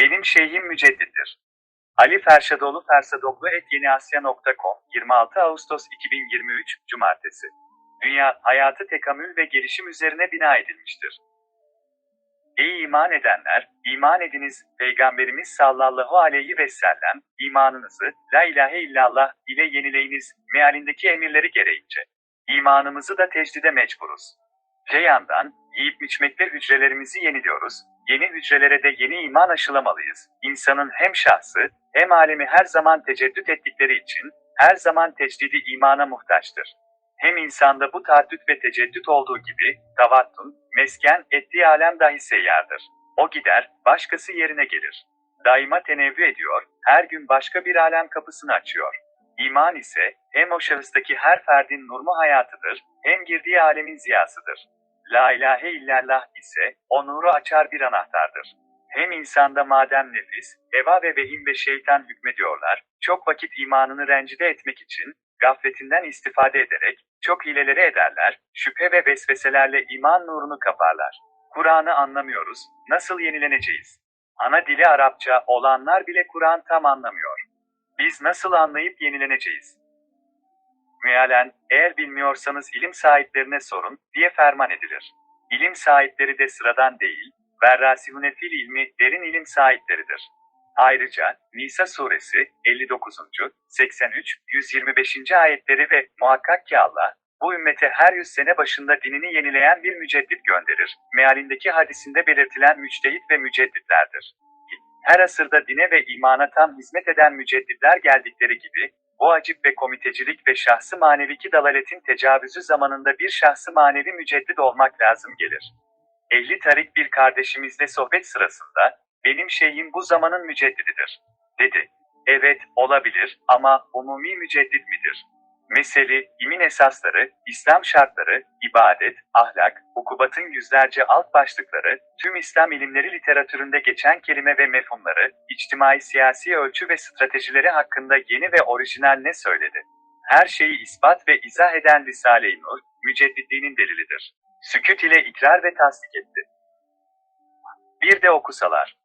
Benim şeyhim müceddittir. Ali Ferşadoğlu Fersadoglu et yeniasya.com 26 Ağustos 2023 Cumartesi Dünya, hayatı tekamül ve gelişim üzerine bina edilmiştir. Ey iman edenler, iman ediniz, Peygamberimiz sallallahu aleyhi ve sellem, imanınızı, la ilahe illallah ile yenileyiniz, mealindeki emirleri gereğince. İmanımızı da tecdide mecburuz. Te yandan, yiyip içmekte hücrelerimizi yeniliyoruz, yeni hücrelere de yeni iman aşılamalıyız. İnsanın hem şahsı, hem alemi her zaman teceddüt ettikleri için, her zaman tecdidi imana muhtaçtır. Hem insanda bu taaddüt ve teceddüt olduğu gibi, tavattun, mesken, ettiği alem dahi seyyardır. O gider, başkası yerine gelir. Daima tenevvü ediyor, her gün başka bir alem kapısını açıyor. İman ise, hem o şahıstaki her ferdin nurmu hayatıdır, hem girdiği alemin ziyasıdır. La ilahe illallah ise, o nuru açar bir anahtardır. Hem insanda madem nefis, heva ve vehim ve şeytan hükmediyorlar, çok vakit imanını rencide etmek için, gafletinden istifade ederek, çok hileleri ederler, şüphe ve vesveselerle iman nurunu kaparlar. Kur'an'ı anlamıyoruz, nasıl yenileneceğiz? Ana dili Arapça olanlar bile Kur'an tam anlamıyor. Biz nasıl anlayıp yenileneceğiz? Mealen, eğer bilmiyorsanız ilim sahiplerine sorun, diye ferman edilir. İlim sahipleri de sıradan değil, verrasihune fil ilmi derin ilim sahipleridir. Ayrıca Nisa suresi 59. 83, 125. ayetleri ve muhakkak ki Allah, bu ümmete her yüz sene başında dinini yenileyen bir müceddit gönderir. Mealindeki hadisinde belirtilen müçtehit ve mücedditlerdir. Her asırda dine ve imana tam hizmet eden mücedditler geldikleri gibi, bu acip ve komitecilik ve şahsı maneviki dalaletin tecavüzü zamanında bir şahsı manevi müceddit olmak lazım gelir. Ehli tarik bir kardeşimizle sohbet sırasında, benim şeyhim bu zamanın müceddididir, dedi. Evet, olabilir ama umumi müceddit midir? Mesele, imin esasları, İslam şartları, ibadet, ahlak, hukubatın yüzlerce alt başlıkları, tüm İslam ilimleri literatüründe geçen kelime ve mefhumları, içtimai siyasi ölçü ve stratejileri hakkında yeni ve orijinal ne söyledi? Her şeyi ispat ve izah eden Risale-i Nur, mücedditliğinin delilidir. Sükut ile ikrar ve tasdik etti. Bir de okusalar.